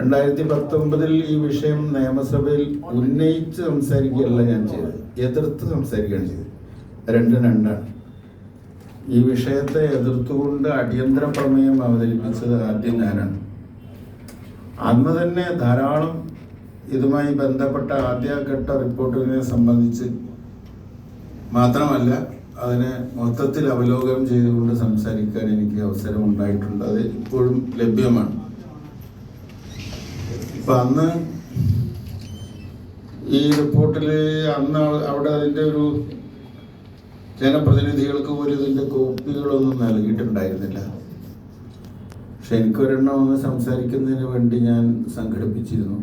രണ്ടായിരത്തി പത്തൊമ്പതിൽ ഈ വിഷയം നിയമസഭയിൽ ഉന്നയിച്ച് സംസാരിക്കുകയല്ല ഞാൻ ചെയ്തത്. എതിർത്ത് സംസാരിക്കുകയാണ് ചെയ്തത്. രണ്ടും രണ്ടാണ് ഈ വിഷയത്തെ എതിർത്തുകൊണ്ട് അടിയന്തര പ്രമേയം അവതരിപ്പിച്ചത് ആദ്യം ഞാനാണ്. അന്ന് തന്നെ ധാരാളം ഇതുമായി ബന്ധപ്പെട്ട ആദ്യഘട്ട റിപ്പോർട്ടിനെ സംബന്ധിച്ച് മാത്രമല്ല അതിനെ മൊത്തത്തിൽ അവലോകനം ചെയ്തുകൊണ്ട് സംസാരിക്കാൻ എനിക്ക് അവസരം ഉണ്ടായിട്ടുണ്ട്. അത് ഇപ്പോഴും ലഭ്യമാണ്. ഇപ്പൊ അന്ന് ഈ റിപ്പോർട്ടിൽ അന്ന് അവിടെ അതിന്റെ ഒരു ജനപ്രതിനിധികൾക്ക് പോലും ഇതിന്റെ കോപ്പികളൊന്നും നൽകിയിട്ടുണ്ടായിരുന്നില്ല. പക്ഷെ എനിക്കൊരെണ്ണം ഒന്ന് സംസാരിക്കുന്നതിന് വേണ്ടി ഞാൻ സംഘടിപ്പിച്ചിരുന്നു.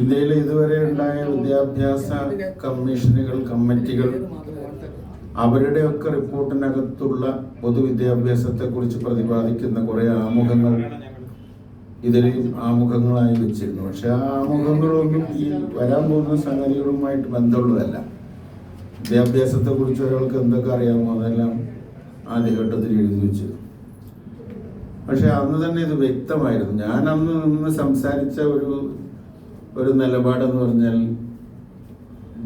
ഇന്ത്യയിൽ ഇതുവരെ ഉണ്ടായ വിദ്യാഭ്യാസ കമ്മീഷനുകൾ കമ്മിറ്റികൾ അവരുടെയൊക്കെ റിപ്പോർട്ടിനകത്തുള്ള പൊതുവിദ്യാഭ്യാസത്തെക്കുറിച്ച് പ്രതിപാദിക്കുന്ന കുറേ ആമുഖങ്ങൾ ഇതിലെയും ആമുഖങ്ങളായി വെച്ചിരുന്നു. പക്ഷെ ആ ആമുഖങ്ങളൊന്നും ഈ വരാൻ പോകുന്ന സംഗതികളുമായിട്ട് ബന്ധമുള്ളതല്ല. വിദ്യാഭ്യാസത്തെക്കുറിച്ച് ഒരാൾക്ക് എന്തൊക്കെ അറിയാമോ അതെല്ലാം ആദ്യഘട്ടത്തിൽ എഴുതി വെച്ചു പക്ഷെ അന്ന് തന്നെ ഇത് വ്യക്തമായിരുന്നു. ഞാൻ അന്ന് നിന്ന് സംസാരിച്ച ഒരു ഒരു നിലപാടെന്ന് പറഞ്ഞാൽ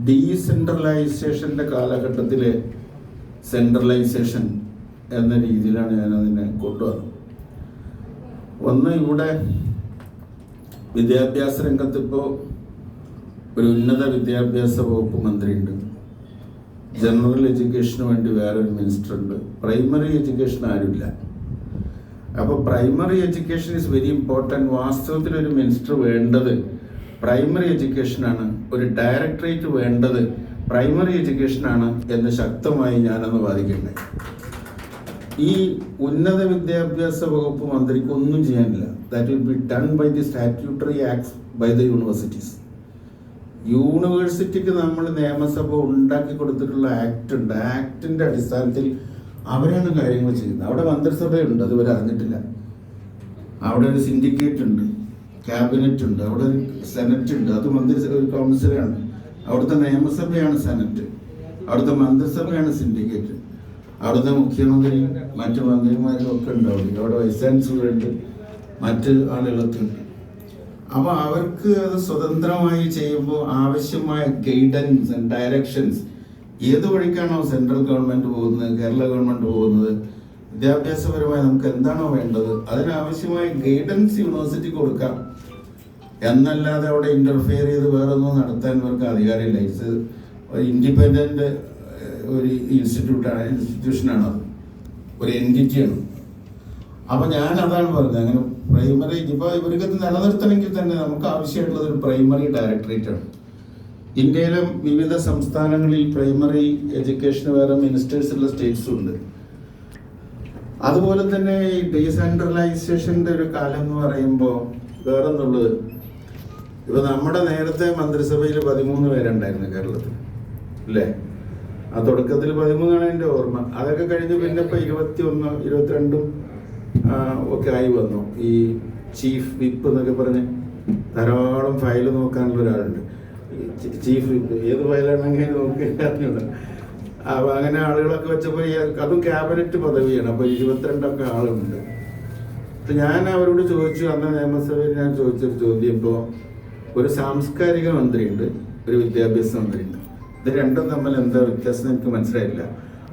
ഡീസെൻട്രലൈസേഷന്റെ കാലഘട്ടത്തിലെ സെൻട്രലൈസേഷൻ എന്ന രീതിയിലാണ് ഞാൻ അതിനെ കൊണ്ടുവന്നത്. ഒന്ന് ഇവിടെ വിദ്യാഭ്യാസ രംഗത്ത് ഇപ്പോൾ ഒരു ഉന്നത വിദ്യാഭ്യാസ വകുപ്പ് മന്ത്രിയുണ്ട്. ജനറൽ എഡ്യൂക്കേഷന് വേണ്ടി വേറൊരു മിനിസ്റ്റർ ഉണ്ട് പ്രൈമറി എഡ്യൂക്കേഷൻ ആരുമില്ല. അപ്പോൾ primary education is very important. വാസ്തവത്തിൽ ഒരു മിനിസ്റ്റർ വേണ്ടത് പ്രൈമറി എഡ്യൂക്കേഷനാണ്. ഒരു ഡയറക്ടറേറ്റ് വേണ്ടത് പ്രൈമറി എഡ്യൂക്കേഷനാണ് എന്ന് ശക്തമായി ഞാനന്ന് വാദിക്കണ്ടേ ഈ ഉന്നത വിദ്യാഭ്യാസ വകുപ്പ് മന്ത്രിക്ക് ഒന്നും ചെയ്യാനില്ല that will be done by the statutory acts by the universities യൂണിവേഴ്സിറ്റിക്ക് നമ്മൾ നിയമസഭ ഉണ്ടാക്കി കൊടുത്തിട്ടുള്ള ആക്ട് ഉണ്ട്. ആക്ടിന്റെ അടിസ്ഥാനത്തിൽ അവരാണ് കാര്യങ്ങൾ ചെയ്യുന്നത്. അവിടെ മന്ത്രിസഭയുണ്ട് അതുവരെ അറിഞ്ഞിട്ടില്ല. അവിടെ ഒരു സിൻഡിക്കേറ്റ് ഉണ്ട് ക്യാബിനറ്റ് ഉണ്ട് അവിടെ സെനറ്റ് ഉണ്ട് അത് മന്ത്രിസഭ ഒരു കൗൺസിലാണ് അവിടുത്തെ നിയമസഭയാണ് സെനറ്റ് അവിടുത്തെ മന്ത്രിസഭയാണ് സിൻഡിക്കേറ്റ് അവിടുത്തെ മുഖ്യമന്ത്രിയും മറ്റു മന്ത്രിമാരും ഒക്കെ ഉണ്ടാവും. അവിടെ വൈസ് ചാൻസലറുണ്ട് മറ്റ് ആളുകളൊക്കെ ഉണ്ട്. അപ്പോൾ അവർക്ക് അത് സ്വതന്ത്രമായി ചെയ്യുമ്പോൾ ആവശ്യമായ ഗൈഡൻസ് ആൻഡ് ഡയറക്ഷൻസ് ഏത് വഴിക്കാണോ സെൻട്രൽ ഗവൺമെന്റ് പോകുന്നത് കേരള ഗവൺമെന്റ് പോകുന്നത് വിദ്യാഭ്യാസപരമായി നമുക്ക് എന്താണോ വേണ്ടത് അതിനാവശ്യമായ ഗൈഡൻസ് യൂണിവേഴ്സിറ്റി കൊടുക്കാം. എന്നല്ലാതെ അവിടെ ഇന്റർഫിയർ ചെയ്ത് വേറെ ഒന്നും നടത്താൻ ഇവർക്ക് അധികാരമില്ല. ഇറ്റ്സ് ഇൻഡിപെൻഡന്റ് ഒരു ഇൻസ്റ്റിറ്റ്യൂട്ടാണ് ഇൻസ്റ്റിറ്റ്യൂഷനാണ് അത്. ഒരു എന്റിറ്റിയാണ് അപ്പൊ ഞാൻ അതാണ് പറഞ്ഞത് അങ്ങനെ പ്രൈമറി ഇപ്പൊ ഇവർക്ക് നിലനിർത്തണമെങ്കിൽ തന്നെ നമുക്ക് ആവശ്യമായിട്ടുള്ളത് ഒരു പ്രൈമറി ഡയറക്ടറേറ്റ് ആണ്. ഇന്ത്യയിലെ വിവിധ സംസ്ഥാനങ്ങളിൽ പ്രൈമറി എഡ്യൂക്കേഷൻ വേറെ മിനിസ്റ്റേഴ്സ് ഉള്ള സ്റ്റേറ്റ്സും ഉണ്ട്. അതുപോലെ തന്നെ ഈ ഡീസെൻട്രലൈസേഷന്റെ ഒരു കാലം എന്ന് പറയുമ്പോൾ വേറെ എന്നുള്ളത് ഇപ്പൊ നമ്മുടെ നേരത്തെ മന്ത്രിസഭയിൽ പതിമൂന്ന് പേരുണ്ടായിരുന്നു കേരളത്തിൽ അല്ലേ? ആ തുടക്കത്തിൽ പതിമൂന്നാണ് എന്റെ ഓർമ്മ. അതൊക്കെ കഴിഞ്ഞ് പിന്നെ ഇപ്പൊ ഇരുപത്തി ഒന്ന് ഇരുപത്തിരണ്ടും ഒക്കെ ആയി വന്നു. ഈ ചീഫ് വിപ്പ് എന്നൊക്കെ പറഞ്ഞ് ധാരാളം ഫയൽ നോക്കാനുള്ള ഒരാളുണ്ട്. ചീഫ് വിപ്പ് ഏത് ഫയലാണെങ്കിൽ നോക്കി അറിഞ്ഞൂടാ. അപ്പൊ അങ്ങനെ ആളുകളൊക്കെ വെച്ചപ്പോൾ അതും ക്യാബിനറ്റ് പദവിയാണ്. അപ്പൊ ഇരുപത്തിരണ്ടൊക്കെ ആളുണ്ട്. അപ്പൊ ഞാൻ അവരോട് ചോദിച്ചു അന്ന് നിയമസഭയിൽ ഞാൻ ചോദിച്ചൊരു ചോദ്യം. ഇപ്പോൾ ഒരു സാംസ്കാരിക മന്ത്രിയുണ്ട് ഒരു വിദ്യാഭ്യാസ മന്ത്രിയുണ്ട്. ഇത് രണ്ടും തമ്മിൽ എന്താ വ്യത്യാസം എനിക്ക് മനസ്സിലായില്ല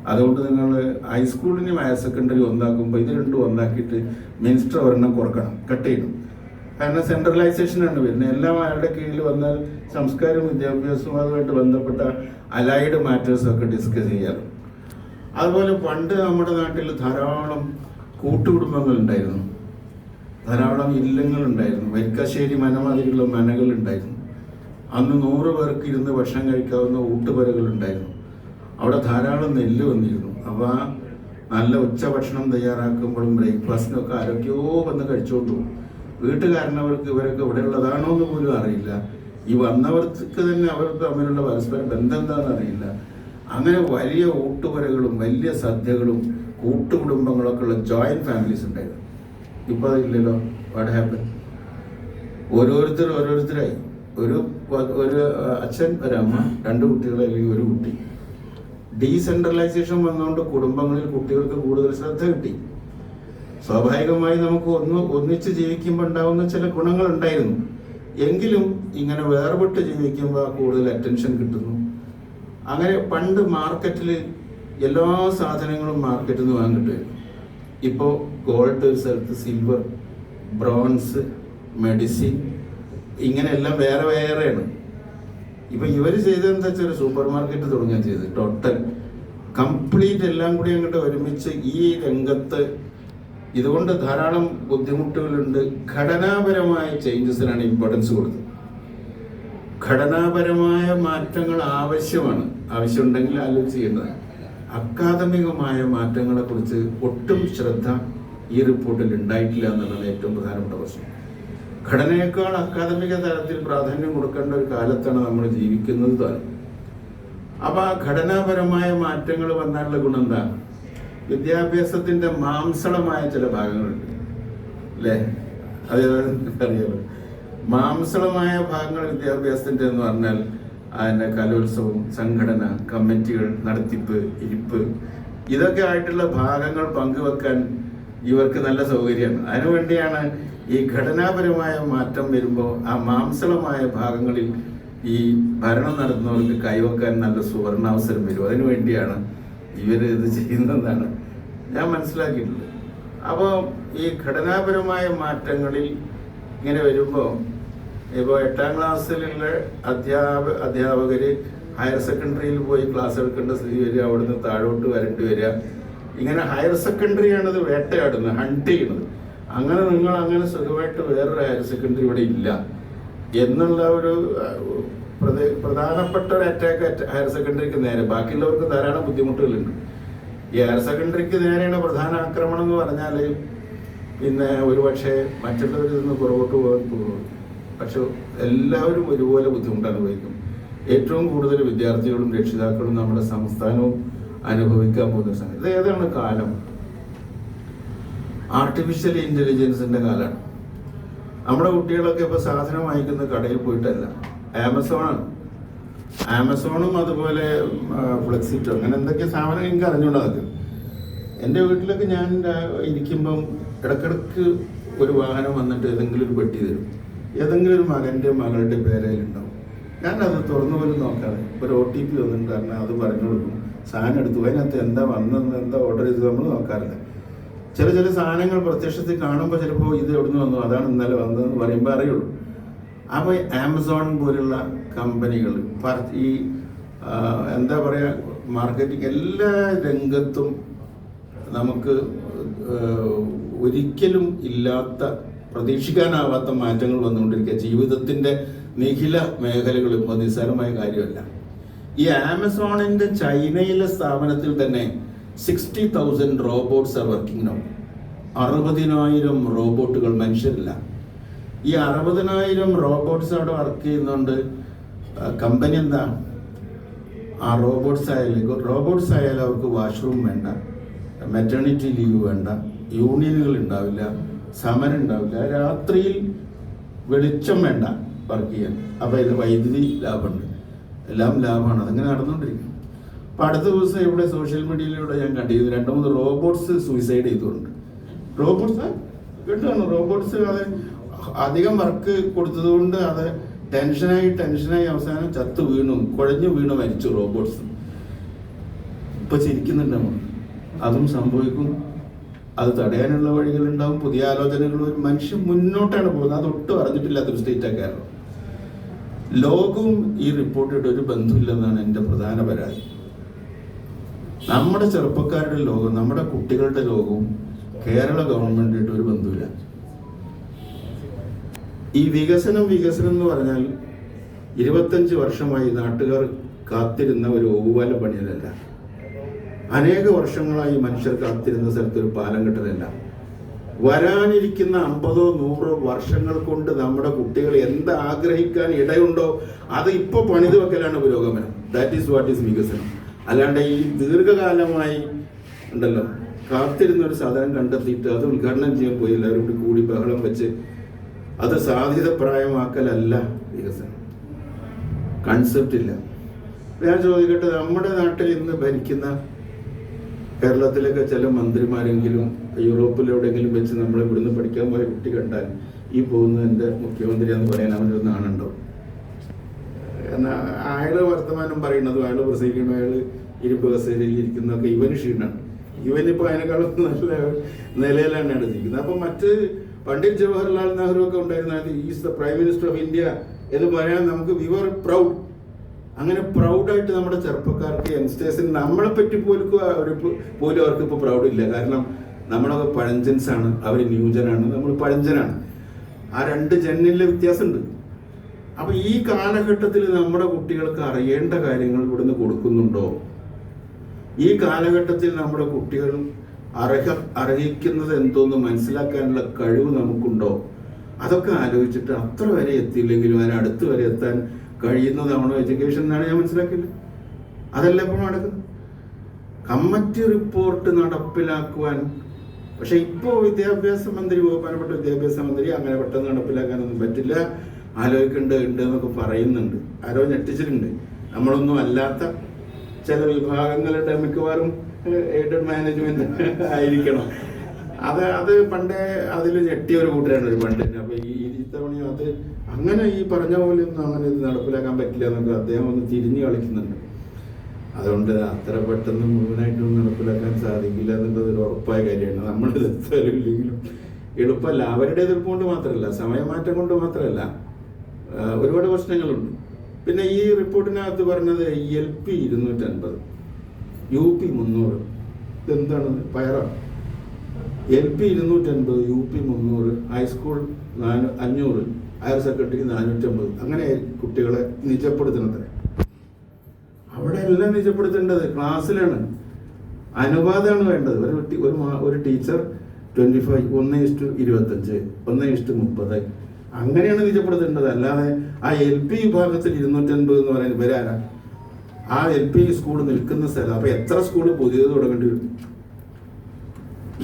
അതുകൊണ്ട് നിങ്ങൾ ഹൈസ്കൂളിനെയും ഹയർ സെക്കൻഡറി ഒന്നാക്കുമ്പോൾ ഇത് രണ്ടും ഒന്നാക്കിയിട്ട് മിനിസ്റ്റർ ഒരെണ്ണം കുറക്കണം. കട്ട് ചെയ്യണം. കാരണം സെൻട്രലൈസേഷനാണ് വരുന്നത്. എല്ലാം അയാളുടെ കീഴിൽ വന്നാൽ സംസ്കാരവും വിദ്യാഭ്യാസവും അതുമായിട്ട് ബന്ധപ്പെട്ട അലൈഡ് മാറ്റേഴ്സും ഒക്കെ ഡിസ്കസ് ചെയ്യാറ് അതുപോലെ പണ്ട് നമ്മുടെ നാട്ടിൽ ധാരാളം കൂട്ടുകുടുംബങ്ങൾ ഉണ്ടായിരുന്നു. ധാരാളം ഇല്ലങ്ങൾ ഇല്ലങ്ങളുണ്ടായിരുന്നു വരിക്കാശ്ശേരി മനമാതിരിയുള്ള മനകളുണ്ടായിരുന്നു അന്ന് നൂറ് പേർക്ക് ഇരുന്ന് ഭക്ഷണം കഴിക്കാവുന്ന ഊട്ടുപുരകൾ ഉണ്ടായിരുന്നു. അവിടെ ധാരാളം നെല്ല് വന്നിരുന്നു. അപ്പോൾ ആ നല്ല ഉച്ചഭക്ഷണം തയ്യാറാക്കുമ്പോഴും ബ്രേക്ക്ഫാസ്റ്റിനൊക്കെ ആരോഗ്യമോ വന്ന് കഴിച്ചുകൊണ്ട് പോകും വീട്ടുകാരനവർക്ക് ഇവരൊക്കെ ഇവിടെ ഉള്ളതാണോ എന്ന് പോലും അറിയില്ല. ഈ വന്നവർക്ക് തന്നെ അവർ തമ്മിലുള്ള പരസ്പര ബന്ധം എന്താണെന്ന് അറിയില്ല. അങ്ങനെ വലിയ ഊട്ടുപുരകളും വലിയ സദ്യകളും കൂട്ടുകുടുംബങ്ങളൊക്കെ ഉള്ള ജോയിന്റ് ഫാമിലീസ് ഉണ്ടായിരുന്നു. ഇപ്പൊ അതില്ലല്ലോ. വാട്ട് ഹാപ്പൻ ഓരോരുത്തർ ഓരോരുത്തരായി. ഒരു ഒരു അച്ഛൻ ഒരമ്മ രണ്ട് കുട്ടികൾ അല്ലെങ്കിൽ ഒരു കുട്ടി. ഡീസെൻട്രലൈസേഷൻ വന്നുകൊണ്ട് കുടുംബങ്ങളിൽ കുട്ടികൾക്ക് കൂടുതൽ ശ്രദ്ധ കിട്ടി. സ്വാഭാവികമായി നമുക്ക് ഒന്ന് ഒന്നിച്ച് ജീവിക്കുമ്പോൾ ഉണ്ടാവുന്ന ചില ഗുണങ്ങൾ ഉണ്ടായിരുന്നു. എങ്കിലും ഇങ്ങനെ വേർപെട്ട് ജീവിക്കുമ്പോൾ കൂടുതൽ അറ്റൻഷൻ കിട്ടുന്നു. അങ്ങനെ പണ്ട് മാർക്കറ്റിൽ എല്ലാ സാധനങ്ങളും മാർക്കറ്റിൽ നിന്ന് കിട്ടുമായിരുന്നു. ഇപ്പോൾ ഗോൾഡ് സ്ഥലത്ത് സിൽവർ ബ്രോൺസ് മെഡിസിൻ ഇങ്ങനെയെല്ലാം വേറെ വേറെയാണ്. ഇപ്പൊ ഇവർ ചെയ്തതെന്താ വെച്ചാൽ ഒരു സൂപ്പർ മാർക്കറ്റ് തുടങ്ങുക ചെയ്തത്. ടോട്ടൽ കംപ്ലീറ്റ് എല്ലാം കൂടി അങ്ങോട്ട് ഒരുമിച്ച് ഈ രംഗത്ത് ഇതുകൊണ്ട് ധാരാളം ബുദ്ധിമുട്ടുകളുണ്ട്. ഘടനാപരമായ ചേഞ്ചസിനാണ് ഇമ്പോർട്ടൻസ് കൊടുത്തത്. ഘടനാപരമായ മാറ്റങ്ങൾ ആവശ്യമാണ്. ആവശ്യമുണ്ടെങ്കിൽ ആലോചിച്ച് ചെയ്യേണ്ടത്. അക്കാദമികമായ മാറ്റങ്ങളെ കുറിച്ച് ഒട്ടും ശ്രദ്ധ ഈ റിപ്പോർട്ടിൽ ഉണ്ടായിട്ടില്ല എന്നുള്ളതാണ് ഏറ്റവും പ്രധാനപ്പെട്ട പ്രശ്നം. ഘടനയേക്കാൾ അക്കാദമിക തലത്തിൽ പ്രാധാന്യം കൊടുക്കേണ്ട ഒരു കാലത്താണ് നമ്മൾ ജീവിക്കുന്നത് തന്നെ അപ്പൊ ആ ഘടനാപരമായ മാറ്റങ്ങൾ വന്നാലുള്ള ഗുണം എന്താ? വിദ്യാഭ്യാസത്തിന്റെ മാംസളമായ ചില ഭാഗങ്ങളുണ്ട്. അല്ലേ? അത് മാംസളമായ ഭാഗങ്ങൾ വിദ്യാഭ്യാസത്തിന്റെ എന്ന് പറഞ്ഞാൽ അതിന്റെ കലോത്സവം സംഘടന കമ്മിറ്റികൾ നടത്തിപ്പ് ഇരിപ്പ് ഇതൊക്കെ ആയിട്ടുള്ള ഭാഗങ്ങൾ പങ്കുവെക്കാൻ ഇവർക്ക് നല്ല സൗകര്യമാണ്. അതിനുവേണ്ടിയാണ് ഈ ഘടനാപരമായ മാറ്റം വരുമ്പോൾ ആ മാംസളമായ ഭാഗങ്ങളിൽ ഈ ഭരണം നടത്തുന്നവർക്ക് കൈവക്കാൻ നല്ല സുവർണാവസരം വരും. അതിനു വേണ്ടിയാണ് ഇവർ ഇത് ചെയ്യുന്നതെന്നാണ് ഞാൻ മനസ്സിലാക്കിയിട്ടുള്ളത്. അപ്പോൾ ഈ ഘടനാപരമായ മാറ്റങ്ങളിൽ ഇങ്ങനെ വരുമ്പോൾ ഇപ്പോൾ എട്ടാം ക്ലാസ്സിലുള്ള അധ്യാപ അധ്യാപകർ ഹയർ സെക്കൻഡറിയിൽ പോയി ക്ലാസ് എടുക്കേണ്ട സ്ഥിതി വരിക അവിടുന്ന് താഴോട്ട് വരേണ്ടി വരിക. ഇങ്ങനെ ഹയർ സെക്കൻഡറിയാണിത് വേട്ടയാടുന്നത് ഹണ്ട് ചെയ്യുന്നത്. അങ്ങനെ നിങ്ങൾ അങ്ങനെ സുഖമായിട്ട് വേറൊരു ഹയർ സെക്കൻഡറി ഇവിടെ ഇല്ല. എന്നുള്ള ഒരു പ്രധാനപ്പെട്ട ഒരു അറ്റാക്ക് ഹയർ സെക്കൻഡറിക്ക് നേരെ. ബാക്കിയുള്ളവർക്ക് ധാരാളം ബുദ്ധിമുട്ടുകളുണ്ട്. ഈ ഹയർ സെക്കൻഡറിക്ക് നേരെയാണ് പ്രധാന ആക്രമണം എന്ന് പറഞ്ഞാൽ പിന്നെ ഒരുപക്ഷെ മറ്റുള്ളവരിൽ നിന്ന് പുറകോട്ട് പോകാൻ പോകും പക്ഷെ എല്ലാവരും ഒരുപോലെ ബുദ്ധിമുട്ട് അനുഭവിക്കും ഏറ്റവും കൂടുതൽ വിദ്യാർത്ഥികളും രക്ഷിതാക്കളും നമ്മുടെ സംസ്ഥാനവും അനുഭവിക്കാൻ പോകുന്ന ഇത് ഏതാണ് കാലം? ആർട്ടിഫിഷ്യൽ ഇന്റലിജൻസിന്റെ കാലമാണ്. നമ്മുടെ കുട്ടികളൊക്കെ ഇപ്പൊ സാധനം വാങ്ങിക്കുന്ന കടയിൽ പോയിട്ടല്ല. ആമസോണാണ് ആമസോണും അതുപോലെ ഫ്ലെക്സിറ്റോ അങ്ങനെ എന്തൊക്കെ സാധനം എനിക്ക് അറിഞ്ഞുകൊണ്ട് എന്റെ വീട്ടിലൊക്കെ ഞാൻ ഇരിക്കുമ്പം ഇടക്കിടക്ക് ഒരു വാഹനം വന്നിട്ട് ഏതെങ്കിലും ഒരു പെട്ടി തരും. ഏതെങ്കിലും ഒരു മകന്റെ മകളുടെ പേരയിലുണ്ടാവും ഞാനത് തുറന്നു പോലും നോക്കാതെ ഒരു ഒ ടി പി വന്നിട്ട് അത് പറഞ്ഞു കൊടുക്കും. സാധനം എടുത്തു. അതിനകത്ത് എന്താ വന്നത് എന്താ ഓർഡർ ചെയ്തത് നമ്മൾ നോക്കാറില്ല. ചില ചില സാധനങ്ങൾ പ്രത്യക്ഷത്തിൽ കാണുമ്പോൾ ചിലപ്പോൾ ഇത് എവിടുന്ന് വന്നു? അതാണ് ഇന്നലെ വന്നതെന്ന് പറയുമ്പോൾ അറിയുള്ളൂ. അപ്പോൾ ആമസോൺ പോലുള്ള കമ്പനികൾ ഈ എന്താ പറയുക മാർക്കറ്റിംഗ് എല്ലാ രംഗത്തും നമുക്ക് ഒരിക്കലും ഇല്ലാത്ത പ്രതീക്ഷിക്കാനാവാത്ത മാറ്റങ്ങൾ വന്നുകൊണ്ടിരിക്കുക. ജീവിതത്തിന്റെ നിഖില മേഖലകളും നിസ്സാരമായ കാര്യമല്ല. ഈ ആമസോണിന്റെ ചൈനയിലെ സ്ഥാപനത്തിൽ തന്നെ sixty thousand robots are working no അറുപതിനായിരം റോബോട്ടുകൾ മനുഷ്യരില്ല. ഈ അറുപതിനായിരം റോബോട്ട്സ് അവിടെ വർക്ക് ചെയ്യുന്നുണ്ട്. കമ്പനി എന്താ? ആ റോബോട്ട്സ് ആയാലും റോബോട്ട്സ് ആയാലും അവർക്ക് വാഷ്റൂം വേണ്ട മെറ്റേണിറ്റി ലീവ് വേണ്ട യൂണിയനുകൾ ഉണ്ടാവില്ല സമരം ഉണ്ടാവില്ല രാത്രിയിൽ വെളിച്ചം വേണ്ട വർക്ക് ചെയ്യാൻ. അപ്പോൾ ഇത് വൈദ്യുതി ലാഭമുണ്ട്. എല്ലാം ലാഭമാണ്. അതങ്ങനെ നടന്നുകൊണ്ടിരിക്കും അപ്പം അടുത്ത ദിവസം ഇവിടെ സോഷ്യൽ മീഡിയയിലൂടെ ഞാൻ കണ്ടിരുന്നു. രണ്ട് മൂന്ന് റോബോട്ട്സ് സൂയിസൈഡ് ചെയ്തുകൊണ്ട് റോബോട്ട്സ് കേട്ടാണ് റോബോട്ട്സ് അത് അധികം വർക്ക് കൊടുത്തതുകൊണ്ട് അത് ടെൻഷനായി ടെൻഷനായി അവസാനം ചത്ത് വീണു കുഴഞ്ഞു വീണു മരിച്ചു റോബോട്ട്സ് ഇപ്പൊ ചിരിക്കുന്നുണ്ട് നമ്മൾ. അതും സംഭവിക്കും. അത് തടയാനുള്ള വഴികൾ വഴികളുണ്ടാവും. പുതിയ ആലോചനകൾ വരും. മനുഷ്യൻ മുന്നോട്ടാണ് പോകുന്നത്. അത് ഒട്ടും അറിഞ്ഞിട്ടില്ലാത്തൊരു സ്റ്റേറ്റാണ് കേരളം. ലോകവും ഈ റിപ്പോർട്ടിട്ട് ഒരു ബന്ധമില്ലെന്നാണ് എന്റെ പ്രധാന പരാതി. നമ്മുടെ ചെറുപ്പക്കാരുടെ ലോകവും നമ്മുടെ കുട്ടികളുടെ ലോകവും കേരള ഗവൺമെന്റായിട്ട് ഒരു ബന്ധമില്ല ഈ വികസനം വികസനം എന്ന് പറഞ്ഞാൽ ഇരുപത്തഞ്ച് വർഷമായി നാട്ടുകാർ കാത്തിരുന്ന ഒരു ഓവാല പണിയലല്ല. അനേക വർഷങ്ങളായി മനുഷ്യർ കാത്തിരുന്ന സ്ഥലത്ത് ഒരു പാലം കെട്ടലല്ല. വരാനിരിക്കുന്ന അമ്പതോ നൂറോ വർഷങ്ങൾ കൊണ്ട് നമ്മുടെ കുട്ടികൾ എന്ത് ആഗ്രഹിക്കാൻ ഇടയുണ്ടോ അത് ഇപ്പൊ പണിത് വെക്കലാണ് പുരോഗമനം. ദാറ്റ് ഈസ് വാട്ട് ഈസ് വികസനം. അല്ലാണ്ട് ഈ ദീർഘകാലമായി ഉണ്ടല്ലോ കാത്തിരുന്ന ഒരു സാധനം കണ്ടെത്തിയിട്ട് അത് ഉദ്ഘാടനം ചെയ്യാൻ പോയി എല്ലാവരും കൂടി കൂടി ബഹളം വെച്ച് അത് സാധ്യത പ്രായമാക്കലല്ല വികസനം. കൺസെപ്റ്റ് ഇല്ല. ഞാൻ ചോദിക്കട്ടെ നമ്മുടെ നാട്ടിൽ ഇന്ന് ഭരിക്കുന്ന കേരളത്തിലൊക്കെ ചില മന്ത്രിമാരെങ്കിലും യൂറോപ്പിലെവിടെയെങ്കിലും വെച്ച് നമ്മൾ ഇവിടുന്ന് പഠിക്കാൻ പോയ കുട്ടി കണ്ടാൽ ഈ പോകുന്നതിന്റെ മുഖ്യമന്ത്രി എന്ന് പറയാൻ അവരൊന്നാണുണ്ടോ നാണുണ്ടോ? എന്നാൽ അയാൾ വർത്തമാനം പറയുന്നതും അയാൾ പ്രസംഗിക്കുന്നതും അയാൾ ഇരിപ്പ് കസേരയിലിരിക്കുന്നതൊക്കെ ഇവന് ക്ഷീണാണ്. ഇവനിപ്പോൾ അതിനേക്കാളും നല്ല നിലയിലാണ് എടുത്തിരിക്കുന്നത് അപ്പം മറ്റ് പണ്ഡിറ്റ് ജവഹർലാൽ നെഹ്റു ഒക്കെ ഉണ്ടായിരുന്ന is the prime minister of India എന്ന് പറയാൻ നമുക്ക് വി വർ പ്രൗഡ് അങ്ങനെ പ്രൗഡായിട്ട് നമ്മുടെ ചെറുപ്പക്കാർക്ക് യങ്സ്റ്റേഴ്സിന് നമ്മളെ പറ്റി പോലും അവർ പോലും അവർക്ക് ഇപ്പോൾ പ്രൗഡ് ഇല്ല. കാരണം നമ്മളൊക്കെ പഴഞ്ചൻസ് ആണ് അവർ ന്യൂജനാണ്. നമ്മൾ പഴഞ്ചനാണ്. ആ രണ്ട് ജന്നിലെ വ്യത്യാസമുണ്ട്. അപ്പൊ ഈ കാലഘട്ടത്തിൽ നമ്മുടെ കുട്ടികൾക്ക് അറിയേണ്ട കാര്യങ്ങൾ ഇവിടുന്ന് കൊടുക്കുന്നുണ്ടോ? ഈ കാലഘട്ടത്തിൽ നമ്മുടെ കുട്ടികൾ അർഹ അർഹിക്കുന്നത് എന്തോന്ന് മനസ്സിലാക്കാനുള്ള കഴിവ് നമുക്കുണ്ടോ? അതൊക്കെ ആലോചിച്ചിട്ട് അത്ര വരെ എത്തിയില്ലെങ്കിലും അതിന് അടുത്ത് വരെ എത്താൻ കഴിയുന്നതാണോ എഡ്യൂക്കേഷൻ എന്നാണ് ഞാൻ മനസ്സിലാക്കിയത്. അതല്ല ഇപ്പോൾ നടക്കുന്നത്. കമ്മിറ്റി റിപ്പോർട്ട് നടപ്പിലാക്കുവാൻ പക്ഷെ ഇപ്പോ വിദ്യാഭ്യാസ മന്ത്രി ബഹുമാനപ്പെട്ട വിദ്യാഭ്യാസ മന്ത്രി അങ്ങനെ പെട്ടെന്ന് നടപ്പിലാക്കാനൊന്നും പറ്റില്ല. ആലോചിക്കേണ്ട ഉണ്ട് എന്നൊക്കെ പറയുന്നുണ്ട്. ആരോ ഞെട്ടിച്ചിട്ടുണ്ട്. നമ്മളൊന്നും അല്ലാത്ത ചില വിഭാഗങ്ങളുടെ മിക്കവാറും എയ്ഡഡ് മാനേജ്മെന്റ് ആയിരിക്കണം. അത് അത് പണ്ടേ അതിൽ ഞെട്ടിയ ഒരു കൂട്ടരാണ് ഒരു പണ്ട്. അപ്പൊ ഈ ഇത്തവണയും അത് അങ്ങനെ ഈ പറഞ്ഞ പോലെ ഒന്നും അങ്ങനെ ഇത് നടപ്പിലാക്കാൻ പറ്റില്ല എന്നൊക്കെ അദ്ദേഹം ഒന്ന് തിരിഞ്ഞു കളിക്കുന്നുണ്ട്. അതുകൊണ്ട് അത്ര പെട്ടെന്ന് മുഴുവനായിട്ടൊന്നും നടപ്പിലാക്കാൻ സാധിക്കില്ല എന്നുള്ളത് ഒരു ഉറപ്പായ കാര്യമാണ്. നമ്മളിത് എതിർത്താലും ഇല്ലെങ്കിലും എളുപ്പമല്ല. അവരുടെ എതിർപ്പ് കൊണ്ട് മാത്രമല്ല സമയമാറ്റം കൊണ്ട് മാത്രമല്ല ഒരുപാട് പ്രശ്നങ്ങളുണ്ട്. പിന്നെ ഈ റിപ്പോർട്ടിനകത്ത് പറഞ്ഞത് എൽ പി ഇരുന്നൂറ്റൻപത് യു പി മുന്നൂറ് ഇതെന്താണ്? പയറാണ്. എൽ പി ഇരുന്നൂറ്റൻപത് യു പി മുന്നൂറ് ഹൈസ്കൂൾ അഞ്ഞൂറ് ഹയർ സെക്കൻഡറി നാനൂറ്റമ്പത് അങ്ങനെ കുട്ടികളെ നിജപ്പെടുത്തണത് അവിടെ എല്ലാം നിജപ്പെടുത്തേണ്ടത് ക്ലാസ്സിലാണ്. അനുപാതമാണ് വേണ്ടത്. ഒരു ഒരു ടീച്ചർ ട്വന്റി ഫൈവ് ഒന്ന് ഇഷ്ടു ഇരുപത്തഞ്ച് ഒന്ന് ഇഷ്ടു മുപ്പത് അങ്ങനെയാണ് നിജപ്പെടുത്തേണ്ടത് അല്ലാതെ ആ എൽ പി വിഭാഗത്തിൽ ഇരുന്നൂറ്റൻപത് എന്ന് പറയുന്നത് വരാനാ ആ എൽ പി സ്കൂൾ നിൽക്കുന്ന സ്ഥലം. അപ്പൊ എത്ര സ്കൂൾ പുതിയത് തുടങ്ങേണ്ടി വരും?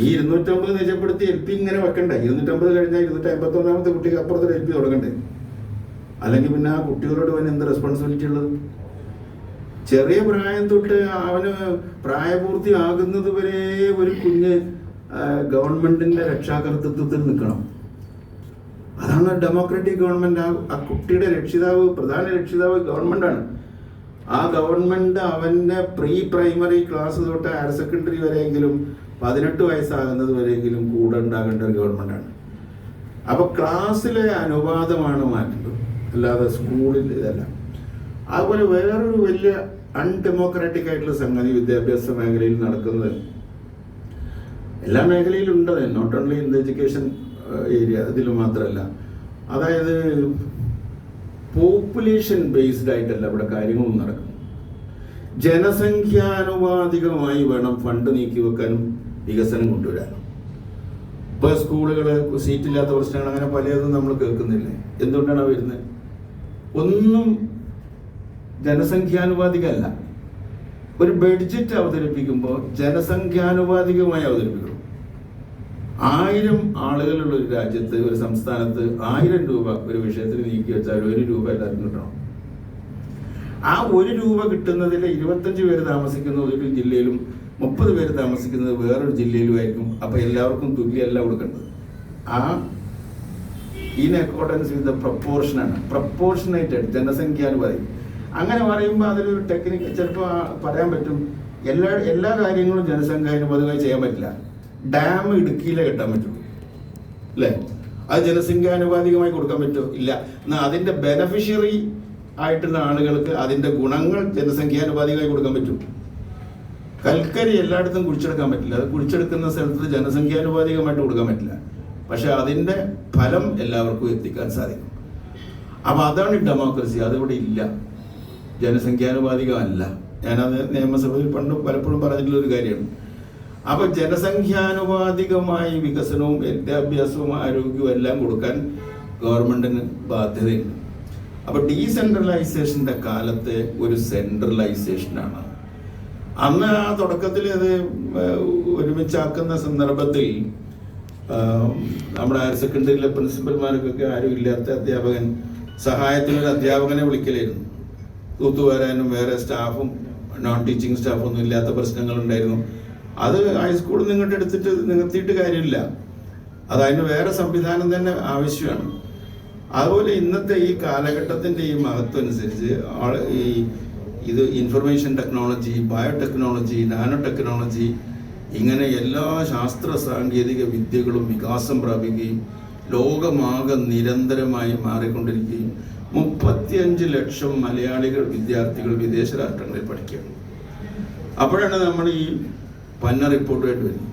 ഈ ഇരുന്നൂറ്റമ്പത് നിജപ്പെടുത്തി എൽ പി ഇങ്ങനെ വെക്കണ്ടേ? ഇരുന്നൂറ്റമ്പത് കഴിഞ്ഞാൽ ഇരുന്നൂറ്റി അമ്പത്തി ഒന്നാമത്തെ കുട്ടിക്ക് അപ്പുറത്തൊരു എൽ പി തുടങ്ങണ്ടേ? അല്ലെങ്കിൽ പിന്നെ ആ കുട്ടികളോട് അവന് എന്ത് റെസ്പോൺസിബിലിറ്റി ഉള്ളത്? ചെറിയ പ്രായം തൊട്ട് അവന് പ്രായപൂർത്തിയാകുന്നത് വരെ ഒരു കുഞ്ഞ് ഗവൺമെന്റിന്റെ രക്ഷാകർത്തൃത്വത്തിൽ നിൽക്കണം. അതാണ് ഡെമോക്രാറ്റിക് ഗവൺമെന്റ് ആ കുട്ടിയുടെ രക്ഷിതാവ് പ്രധാന രക്ഷിതാവ് ഗവൺമെന്റാണ്. ആ ഗവൺമെന്റ് അവന്റെ പ്രീ പ്രൈമറി ക്ലാസ് തൊട്ട് ഹയർ സെക്കൻഡറി വരെയെങ്കിലും പതിനെട്ട് വയസ്സാകുന്നത് വരെയെങ്കിലും കൂടെ ഉണ്ടാകേണ്ട ഒരു ഗവൺമെന്റാണ്. അപ്പൊ ക്ലാസ്സിലെ അനുപാതമാണ് മാറ്റേണ്ടത്. അല്ലാതെ സ്കൂളിൽ ഇതല്ല. അതുപോലെ വേറൊരു വലിയ അൺഡെമോക്രാറ്റിക് ആയിട്ടുള്ള സംഗതി വിദ്യാഭ്യാസ മേഖലയിൽ നടക്കുന്നത്. എല്ലാ മേഖലയിലും ഉണ്ട്. Not only in education area ഇതിൽ മാത്രമല്ല അതായത് പോപ്പുലേഷൻ ബേസ്ഡ് ആയിട്ടല്ല ഇവിടെ കാര്യങ്ങളൊന്നും നടക്കുന്നത്. ജനസംഖ്യാനുപാതികമായി വേണം ഫണ്ട് നീക്കി വെക്കാനും വികസനം കൊണ്ടുവരാനും. ഇപ്പൊ സ്കൂളുകൾ സീറ്റില്ലാത്ത പ്രശ്നങ്ങൾ അങ്ങനെ പലതും നമ്മൾ കേൾക്കുന്നില്ലേ? എന്തുകൊണ്ടാണ് വരുന്നത് ഒന്നും ജനസംഖ്യാനുപാതികമല്ല. ഒരു ബഡ്ജറ്റ് അവതരിപ്പിക്കുമ്പോൾ ജനസംഖ്യാനുപാതികമായി അവതരിപ്പിക്കണം. ആയിരം ആളുകളുള്ള ഒരു രാജ്യത്ത് ഒരു സംസ്ഥാനത്ത് ആയിരം രൂപ ഒരു വിഷയത്തിന് നീക്കി വെച്ചാൽ ഒരു രൂപ എല്ലാവർക്കും കിട്ടണം. ആ ഒരു രൂപ കിട്ടുന്നതിൽ ഇരുപത്തഞ്ച് പേര് താമസിക്കുന്ന ഒരു ജില്ലയിലും മുപ്പത് പേര് താമസിക്കുന്നത് വേറൊരു ജില്ലയിലുമായിരിക്കും. അപ്പൊ എല്ലാവർക്കും തുല്യമല്ല കൊടുക്കേണ്ടത്. ആ ഇൻ അക്കോർഡൻസ് വിത്ത് പ്രപ്പോർഷനാണ് പ്രപ്പോർഷനേറ്റഡ് ജനസംഖ്യാനുപാതി അങ്ങനെ പറയുമ്പോൾ അതിലൊരു ടെക്നിക്ക് ചിലപ്പോൾ പറയാൻ പറ്റും. എല്ലാ എല്ലാ കാര്യങ്ങളും ജനസംഖ്യാനുപാതമായി ചെയ്യാൻ പറ്റില്ല. ഡാം ഇടുക്കിയിലെ കെട്ടാൻ പറ്റുള്ളൂ. അല്ലേ അത് ജനസംഖ്യാനുപാതികമായി കൊടുക്കാൻ പറ്റുമോ? ഇല്ല. എന്നാൽ അതിന്റെ ബെനഫിഷ്യറി ആയിട്ടുള്ള ആളുകൾക്ക് അതിന്റെ ഗുണങ്ങൾ ജനസംഖ്യാനുപാതികമായി കൊടുക്കാൻ പറ്റും. കൽക്കരി എല്ലായിടത്തും കുഴിച്ചെടുക്കാൻ പറ്റില്ല. അത് കുഴിച്ചെടുക്കുന്ന സ്ഥലത്ത് ജനസംഖ്യാനുപാതികമായിട്ട് കൊടുക്കാൻ പറ്റില്ല. പക്ഷെ അതിന്റെ ഫലം എല്ലാവർക്കും എത്തിക്കാൻ സാധിക്കും. അപ്പൊ അതാണ് ഡെമോക്രസി അതിവിടെ ഇല്ല. ജനസംഖ്യാനുപാതികമല്ല ഞാനത് നിയമസഭയിൽ പണ്ട് പലപ്പോഴും പറഞ്ഞിട്ടുള്ള ഒരു കാര്യമാണ്. അപ്പൊ ജനസംഖ്യാനുപാതികമായി വികസനവും വിദ്യാഭ്യാസവും ആരോഗ്യവും എല്ലാം കൊടുക്കാൻ ഗവൺമെന്റിന് ബാധ്യതയുണ്ട്. അപ്പൊ ഡീസെൻട്രലൈസേഷന്റെ കാലത്തെ ഒരു സെൻട്രലൈസേഷനാണ്. അന്ന് ആ തുടക്കത്തിൽ അത് ഒരുമിച്ചാക്കുന്ന സന്ദർഭത്തിൽ നമ്മുടെ ഹയർ സെക്കൻഡറിയിലെ പ്രിൻസിപ്പൽമാർക്കൊക്കെ ആരും ഇല്ലാത്ത അധ്യാപകൻ സഹായത്തിനൊരു അധ്യാപകനെ വിളിക്കലായിരുന്നു. തൂത്തുവാരാനും വേറെ സ്റ്റാഫും നോൺ ടീച്ചിങ് സ്റ്റാഫൊന്നും ഇല്ലാത്ത പ്രശ്നങ്ങളുണ്ടായിരുന്നു. അത് ഹൈസ്കൂളിൽ നിങ്ങളുടെ എടുത്തിട്ട് നികത്തിയിട്ട് കാര്യമില്ല. അത് അതിന് വേറെ സംവിധാനം തന്നെ ആവശ്യമാണ്. അതുപോലെ ഇന്നത്തെ ഈ കാലഘട്ടത്തിന്റെ ഈ മഹത്വം അനുസരിച്ച് ആൾ ഈ ഇത് information technology biotechnology nano technology ഇങ്ങനെ എല്ലാ ശാസ്ത്ര സാങ്കേതിക വിദ്യകളും വികാസം പ്രാപിക്കുകയും ലോകമാകെ നിരന്തരമായി മാറിക്കൊണ്ടിരിക്കുകയും മുപ്പത്തിയഞ്ച് ലക്ഷം മലയാളികൾ വിദ്യാർത്ഥികൾ വിദേശ രാഷ്ട്രങ്ങളിൽ പഠിക്കുകയാണ്. അപ്പോഴാണ് നമ്മൾ ഈ പന്ന റിപ്പോർട്ടുമായിട്ട് വരുന്നു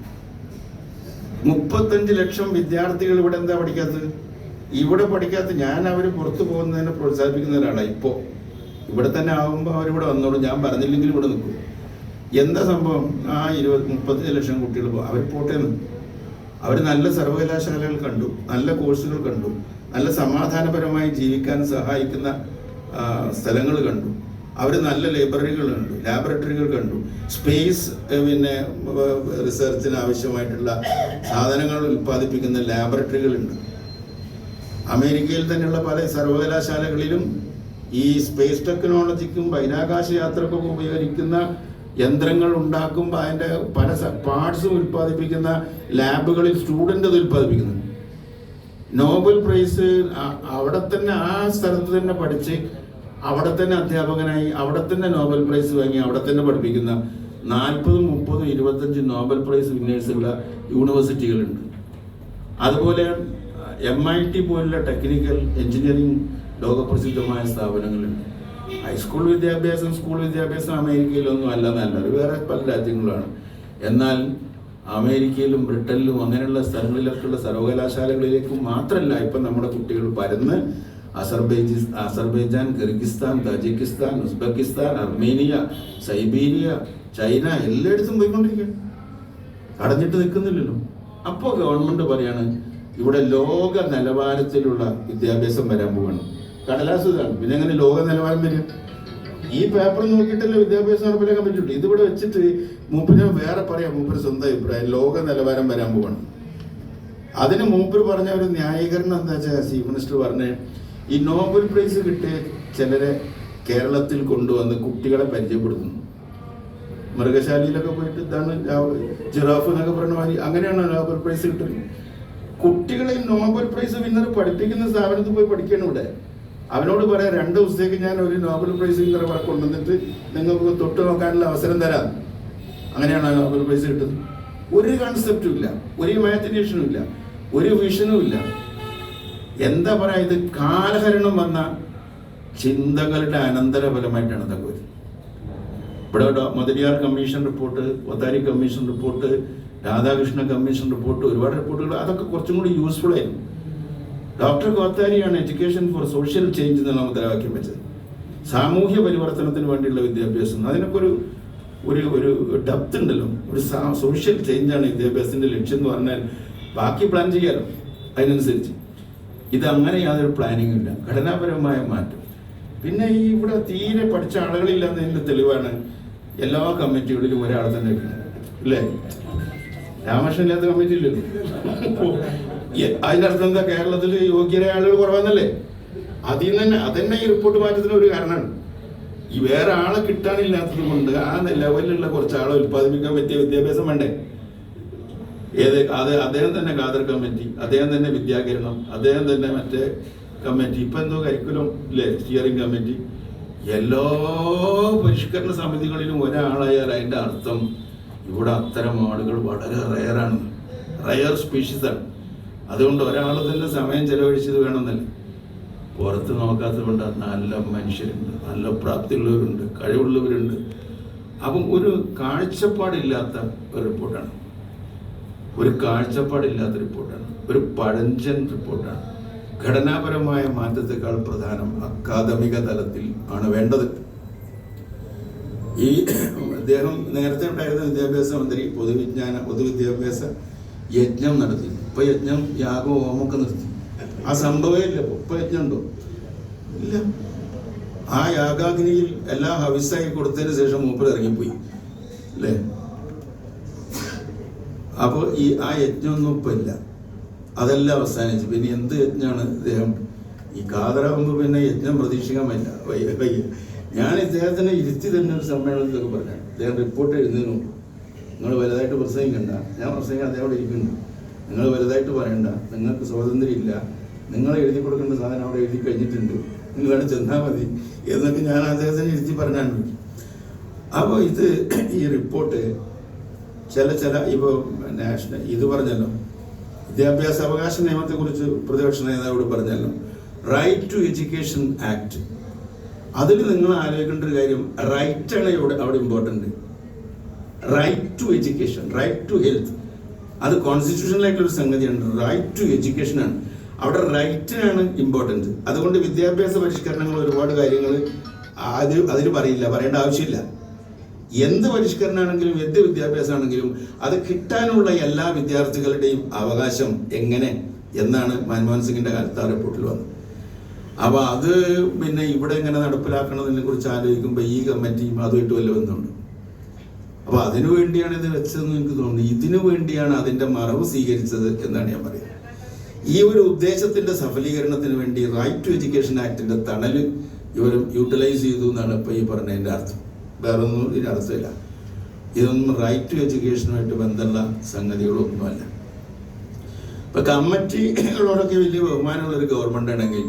മുപ്പത്തഞ്ച് ലക്ഷം വിദ്യാർത്ഥികൾ ഇവിടെ എന്താ പഠിക്കാത്തത്? ഇവിടെ പഠിക്കാത്ത ഞാൻ അവർ പുറത്തു പോകുന്നതിനെ പ്രോത്സാഹിപ്പിക്കുന്ന ഒരാളാണ് ഇപ്പോൾ ഇവിടെ തന്നെ ആകുമ്പോൾ അവരിവിടെ വന്നോളൂ. ഞാൻ പറഞ്ഞില്ലെങ്കിൽ ഇവിടെ നിൽക്കും. എന്താ സംഭവം? ആ ഇരുപത് മുപ്പത്തഞ്ച് ലക്ഷം കുട്ടികൾ അവർ പോട്ടെ അവർ നല്ല സർവകലാശാലകൾ കണ്ടു. നല്ല കോഴ്സുകൾ കണ്ടു. നല്ല സമാധാനപരമായി ജീവിക്കാൻ സഹായിക്കുന്ന സ്ഥലങ്ങൾ കണ്ടു. അവർ നല്ല ലൈബ്രറികൾ കണ്ടു ലാബറട്ടറികൾ കണ്ടു. സ്പേസ് പിന്നെ റിസർച്ചിന് ആവശ്യമായിട്ടുള്ള സാധനങ്ങൾ ഉൽപ്പാദിപ്പിക്കുന്ന ലാബറട്ടറികളുണ്ട്. അമേരിക്കയിൽ തന്നെയുള്ള പല സർവകലാശാലകളിലും ഈ സ്പേസ് ടെക്നോളജിക്കും ബഹിരാകാശ യാത്രക്കും ഉപയോഗിക്കുന്ന യന്ത്രങ്ങൾ ഉണ്ടാക്കുമ്പോൾ അതിന്റെ പല പാർട്സും ഉൽപ്പാദിപ്പിക്കുന്ന ലാബുകളിൽ സ്റ്റുഡന്റ് അത് ഉൽപ്പാദിപ്പിക്കുന്നുണ്ട്. നോബൽ പ്രൈസ് അവിടെ തന്നെ ആ സ്ഥലത്ത് തന്നെ പഠിച്ച് അവിടെ തന്നെ അധ്യാപകനായി അവിടെ തന്നെ നോബൽ പ്രൈസ് വാങ്ങി അവിടെ തന്നെ പഠിപ്പിക്കുന്ന നാൽപ്പതും മുപ്പതും ഇരുപത്തഞ്ച് നോബൽ പ്രൈസ് വിന്നേഴ്സുള്ള യൂണിവേഴ്സിറ്റികളുണ്ട് അതുപോലെ എം ഐ ടി പോലുള്ള ടെക്നിക്കൽ എഞ്ചിനീയറിംഗ് ലോകപ്രസിദ്ധമായ സ്ഥാപനങ്ങളുണ്ട്. ഹൈസ്കൂൾ വിദ്യാഭ്യാസം സ്കൂൾ വിദ്യാഭ്യാസം അമേരിക്കയിലൊന്നും അല്ല നല്ലത് വേറെ പല രാജ്യങ്ങളാണ്. എന്നാൽ അമേരിക്കയിലും ബ്രിട്ടനിലും അങ്ങനെയുള്ള സ്ഥലങ്ങളിലൊക്കെയുള്ള സർവകലാശാലകളിലേക്കും മാത്രമല്ല ഇപ്പം നമ്മുടെ കുട്ടികൾ പരന്ന് അസർബൈജി Azerbaijan Kyrgyzstan Tajikistan Uzbekistan Armenia Siberia China എല്ലായിടത്തും പോയിക്കൊണ്ടിരിക്കുക അടഞ്ഞിട്ട് നിൽക്കുന്നില്ലല്ലോ. അപ്പോൾ ഗവൺമെന്റ് പറയാണ് ഇവിടെ ലോക നിലവാരത്തിലുള്ള വിദ്യാഭ്യാസം വരാൻ പോവാണ്. കടലാസ് ഇതാണ്. പിന്നെ എങ്ങനെ ലോക നിലവാരം വരിക? ഈ പേപ്പർ നോക്കിയിട്ടല്ലേ വിദ്യാഭ്യാസം നടപ്പിലാക്കാൻ പറ്റുള്ളൂ ഇതിവിടെ വെച്ചിട്ട് മൂപ്പര് വേറെ പറയാം. മൂപ്പര് സ്വന്തം അഭിപ്രായം. ലോക നിലവാരം വരാൻ പോവാണ്. അതിന് മൂപ്പര് പറഞ്ഞ ഒരു ന്യായീകരണം എന്താ വെച്ചാൽ ചീഫ് മിനിസ്റ്റർ പറഞ്ഞ് ഈ നോബൽ പ്രൈസ് കിട്ടിയ ചിലരെ കേരളത്തിൽ കൊണ്ടുവന്ന് കുട്ടികളെ പരിചയപ്പെടുത്തുന്നു. മൃഗശാലയിലൊക്കെ പോയിട്ട് ഇതാണ് ജിറാഫ് എന്നൊക്കെ പറഞ്ഞ മാതിരി അങ്ങനെയാണ് നോബൽ പ്രൈസ് കിട്ടുന്നത്. കുട്ടികളെ നോബൽ പ്രൈസ് വിന്നർ പഠിപ്പിക്കുന്ന സ്ഥാപനത്തിൽ പോയി പഠിക്കണം ഇവിടെ. അവനോട് പറയാം രണ്ട് ദിവസത്തേക്ക് ഞാൻ ഒരു നോബൽ പ്രൈസ് വിന്നർ ഇവിടെ കൊണ്ടുവന്നിട്ട് നിങ്ങൾക്ക് തൊട്ട് നോക്കാനുള്ള അവസരം തരാം. അങ്ങനെയാണ് നോബൽ പ്രൈസ് കിട്ടുന്നത്. ഒരു കൺസെപ്റ്റും ഇല്ല. ഒരു ഇമാജിനേഷനും ഇല്ല. ഒരു വിഷനും ഇല്ല. എന്താ പറയാ ഇത് കാലഹരണം വന്ന ചിന്തകളുടെ അനന്തരഫലമായിട്ടാണ് ഇതൊക്കെ വരുന്നത്. ഇവിടെ Mudaliar commission report Kothari commission report Radhakrishna commission report ഒരുപാട് റിപ്പോർട്ടുകൾ അതൊക്കെ കുറച്ചും കൂടി യൂസ്ഫുൾ ആയിരുന്നു. ഡോക്ടർ കോത്താരിയാണ് എഡ്യൂക്കേഷൻ ഫോർ സോഷ്യൽ ചേഞ്ച് എന്നുള്ള മുദ്രാവാക്യം വെച്ചത്. സാമൂഹ്യ പരിവർത്തനത്തിന് വേണ്ടിയുള്ള വിദ്യാഭ്യാസം. അതിനൊക്കെ ഒരു ഒരു ഒരു ഡെപ്ത് ഉണ്ടല്ലോ. ഒരു സോഷ്യൽ ചേഞ്ചാണ് വിദ്യാഭ്യാസത്തിന്റെ ലക്ഷ്യം എന്ന് പറഞ്ഞാൽ ബാക്കി പ്ലാൻ ചെയ്യാലോ? അതിനനുസരിച്ച്. ഇത് അങ്ങനെ യാതൊരു പ്ലാനിങ് ഇല്ല. ഘടനാപരമായ മാറ്റം. പിന്നെ ഈ ഇവിടെ തീരെ പഠിച്ച ആളുകളില്ലാന്നതിന്റെ തെളിവാണ്? എല്ലാ കമ്മിറ്റികളിലും ഒരാൾ തന്നെ അല്ലേ? രാമകൃഷ്ണൻ ഇല്ലാത്ത കമ്മിറ്റി ഇല്ലല്ലോ അർത്ഥം എന്താ? കേരളത്തിൽ യോഗ്യരായ ആളുകൾ കുറവാന്നല്ലേ? അതിൽ തന്നെ അതന്നെ ഈ റിപ്പോർട്ട് മാറ്റത്തിന് ഒരു കാരണമാണ്. ഈ വേറെ ആളെ കിട്ടാനില്ലാത്തത് കൊണ്ട് ആ ലെവലിലുള്ള കുറച്ച് ആളെ ഉത്പാദിപ്പിക്കാൻ പറ്റിയ വിദ്യാഭ്യാസം വേണ്ടേ? ഏത് അത് അദ്ദേഹം തന്നെ ഖാദർ കമ്മിറ്റി അദ്ദേഹം തന്നെ വിദ്യാകിരണം അദ്ദേഹം തന്നെ മറ്റേ കമ്മിറ്റി ഇപ്പൊ എന്തോ കരിക്കുലം ഇല്ലേ സ്റ്റിയറിംഗ് കമ്മിറ്റി. എല്ലാ പരിഷ്കരണ സമിതികളിലും ഒരാളായാൽ അതിന്റെ അർത്ഥം ഇവിടെ അത്തരം ആളുകൾ വളരെ റയറാണ് റയർ സ്പീഷീസാണ് അതുകൊണ്ട് ഒരാൾ തന്നെ സമയം ചെലവഴിച്ചത് വേണമെന്നല്ല. പുറത്ത് നോക്കാത്തത് കൊണ്ട് നല്ല മനുഷ്യരുണ്ട് നല്ല പ്രാപ്തിയുള്ളവരുണ്ട് കഴിവുള്ളവരുണ്ട്. അപ്പം ഒരു കാഴ്ചപ്പാടില്ലാത്ത ഒരു റിപ്പോർട്ടാണ് ഒരു കാഴ്ചപ്പാടില്ലാത്ത റിപ്പോർട്ടാണ്. ഒരു പഴഞ്ചൻ റിപ്പോർട്ടാണ്. ഘടനാപരമായ മാറ്റത്തെക്കാൾ പ്രധാനം അക്കാദമിക തലത്തിൽ ആണ് വേണ്ടത്. ഈ അദ്ദേഹം നേരത്തെ ഉണ്ടായിരുന്ന വിദ്യാഭ്യാസ മന്ത്രി പൊതുവിജ്ഞാന പൊതുവിദ്യാഭ്യാസ യജ്ഞം നടത്തി. ഇപ്പൊ യജ്ഞം യാഗവും ഹോമൊക്കെ നിർത്തി. ആ സംഭവമേ ഇല്ല. ഇപ്പൊ. യജ്ഞം ഉണ്ടോ? ഇല്ല. ആ യാഗാഗ്നിയിൽ എല്ലാം ഹവിസായി കൊടുത്തതിന് ശേഷം മൂപ്പർ ഇറങ്ങിപ്പോയി. അല്ലേ അപ്പോൾ ഈ ആ യജ്ഞമൊന്നും ഇപ്പം ഇല്ല. അതെല്ലാം അവസാനിച്ചു. പിന്നെ എന്ത് യജ്ഞമാണ് ഇദ്ദേഹം? ഈ കാതറാകുമ്പോൾ പിന്നെ യജ്ഞം പ്രതീക്ഷിക്കാൻ പറ്റില്ല ഞാൻ ഇദ്ദേഹത്തിനെ ഇരുത്തി തന്നെ ഒരു സമ്മേളനത്തിലൊക്കെ പറഞ്ഞു ഇദ്ദേഹം റിപ്പോർട്ട് എഴുതുന്നതിന് മുമ്പ്. നിങ്ങൾ വലുതായിട്ട് പ്രസംഗിക്കണ്ട. ഞാൻ പ്രസംഗിക്കാൻ അവിടെ ഇരിക്കുന്നു. നിങ്ങൾ വലുതായിട്ട് പറയണ്ട. നിങ്ങൾക്ക് സ്വാതന്ത്ര്യമില്ല നിങ്ങൾ എഴുതി കൊടുക്കേണ്ട സാധനം അവിടെ എഴുതി കഴിഞ്ഞിട്ടുണ്ട്. നിങ്ങളാണ് ചെന്നാൽ മതി എന്നൊക്കെ ഞാൻ അദ്ദേഹത്തിന് ഇരുത്തി പറഞ്ഞാണ്. അപ്പോൾ ഇത് ഈ റിപ്പോർട്ട് ചില ചില ഇപ്പോൾ നാഷണൽ ഇത് പറഞ്ഞല്ലോ. വിദ്യാഭ്യാസ അവകാശ നിയമത്തെക്കുറിച്ച് പ്രതിപക്ഷ നേതാവോട് പറഞ്ഞല്ലോ. റൈറ്റ് ടു എഡ്യൂക്കേഷൻ ആക്ട് അതിൽ നിങ്ങൾ ആലോചിക്കേണ്ട ഒരു കാര്യം റൈറ്റാണ് ഇവിടെ അവിടെ important right to education right to health അത് കോൺസ്റ്റിറ്റ്യൂഷനിലായിട്ടുള്ള സംഗതിയാണ്. റൈറ്റ് ടു എഡ്യൂക്കേഷൻ ആണ്. അവിടെ റൈറ്റിനാണ് ഇമ്പോർട്ടന്റ് അതുകൊണ്ട് വിദ്യാഭ്യാസ പരിഷ്കരണങ്ങൾ ഒരുപാട് കാര്യങ്ങൾ അതിൽ അതിൽ പറയില്ല പറയേണ്ട ആവശ്യമില്ല. എന്ത് പരിഷ്കരണമാണെങ്കിലും എന്ത് വിദ്യാഭ്യാസമാണെങ്കിലും അത് കിട്ടാനുള്ള എല്ലാ വിദ്യാർത്ഥികളുടെയും അവകാശം എങ്ങനെ എന്നാണ് മൻമോഹൻ സിംഗിന്റെ കാലത്ത് ആ റിപ്പോർട്ടിൽ വന്നത്. അപ്പോൾ അത് പിന്നെ ഇവിടെ എങ്ങനെ നടപ്പിലാക്കണതിനെ കുറിച്ച് ആലോചിക്കുമ്പോൾ ഈ കമ്മിറ്റിയും അതുമായിട്ട് വല്ല ബന്ധമുണ്ട് അപ്പോൾ അതിനു വേണ്ടിയാണ് ഇത് വെച്ചതെന്ന് എനിക്ക് തോന്നുന്നു. ഇതിനു വേണ്ടിയാണ് അതിന്റെ മറവ് സ്വീകരിച്ചത് എന്നാണ് ഞാൻ പറയുന്നത്. ഈ ഒരു ഉദ്ദേശത്തിന്റെ സഫലീകരണത്തിന് വേണ്ടി റൈറ്റ് ടു എഡ്യൂക്കേഷൻ ആക്ടിന്റെ തണൽ ഇവർ യൂട്ടിലൈസ് ചെയ്തു എന്നാണ് ഇപ്പൊ ഈ പറഞ്ഞതിന്റെ അർത്ഥം. വേറൊന്നും ഇതിനർത്ഥമില്ല ഇതൊന്നും റൈറ്റ് ടു എഡ്യൂക്കേഷനുമായിട്ട് ബന്ധമുള്ള സംഗതികളൊന്നുമല്ല. ഇപ്പൊ കമ്മിറ്റികളോടൊക്കെ വലിയ ബഹുമാനമുള്ള ഒരു ഗവൺമെന്റ് ആണെങ്കിൽ